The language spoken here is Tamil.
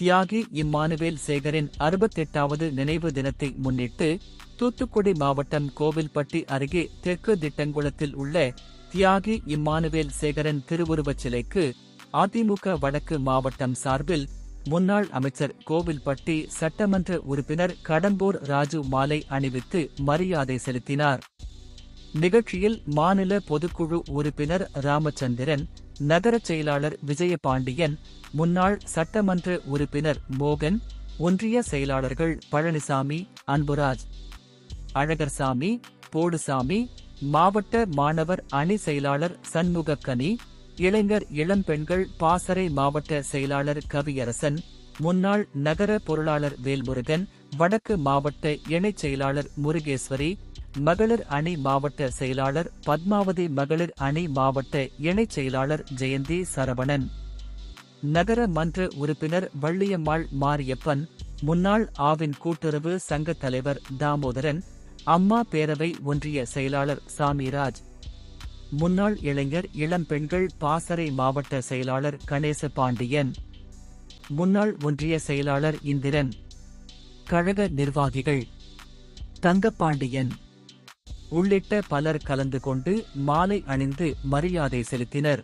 தியாகி இம்மானுவேல் சேகரின் அறுபத்தெட்டாவது நினைவு தினத்தை முன்னிட்டு தூத்துக்குடி மாவட்டம் கோவில்பட்டி அருகே தெற்கு திட்டங்குளத்தில் உள்ள தியாகி இம்மானுவேல் சேகரன் திருவுருவச் சிலைக்கு அதிமுக வடக்கு மாவட்டம் சார்பில் முன்னாள் அமைச்சர் கோவில்பட்டி சட்டமன்ற உறுப்பினர் கடம்பூர் ராஜு மாலை அணிவித்து மரியாதை செலுத்தினார். நிகழ்ச்சியில் மாநில பொதுக்குழு உறுப்பினர் ராமச்சந்திரன் நகரச் செயலாளர் விஜயபாண்டியன் முன்னாள் சட்டமன்ற உறுப்பினர் மோகன் ஒன்றிய செயலாளர்கள் பழனிசாமி அன்புராஜ் அழகர்சாமி போடுசாமி மாவட்ட மாணவர் அணி செயலாளர் சண்முகக்கனி இளைஞர் இளம்பெண்கள் பாசறை மாவட்ட செயலாளர் கவியரசன் முன்னாள் நகர பொருளாளர் வேல்முருகன் வடக்கு மாவட்ட இணைச் செயலாளர் முருகேஸ்வரி மகளிர் அணி மாவட்ட செயலாளர் பத்மாவதி மகளிர் அணி மாவட்ட இணைச் செயலாளர் ஜெயந்தி சரவணன். நகர மன்ற உறுப்பினர் வள்ளியம்மாள் மாரியப்பன் முன்னாள் ஆவின் கூட்டுறவு சங்க தலைவர் தாமோதரன் அம்மா பேரவை ஒன்றிய செயலாளர் சாமிராஜ். முன்னாள் இளைஞர் இளம்பெண்கள் பாசறை மாவட்ட செயலாளர் கணேச பாண்டியன். முன்னாள் ஒன்றிய செயலாளர் இந்திரன். கழக நிர்வாகிகள். தங்கப்பாண்டியன். உள்ளிட்ட பலர் கலந்து கொண்டு மாலை அணிந்து மரியாதை செலுத்தினர்.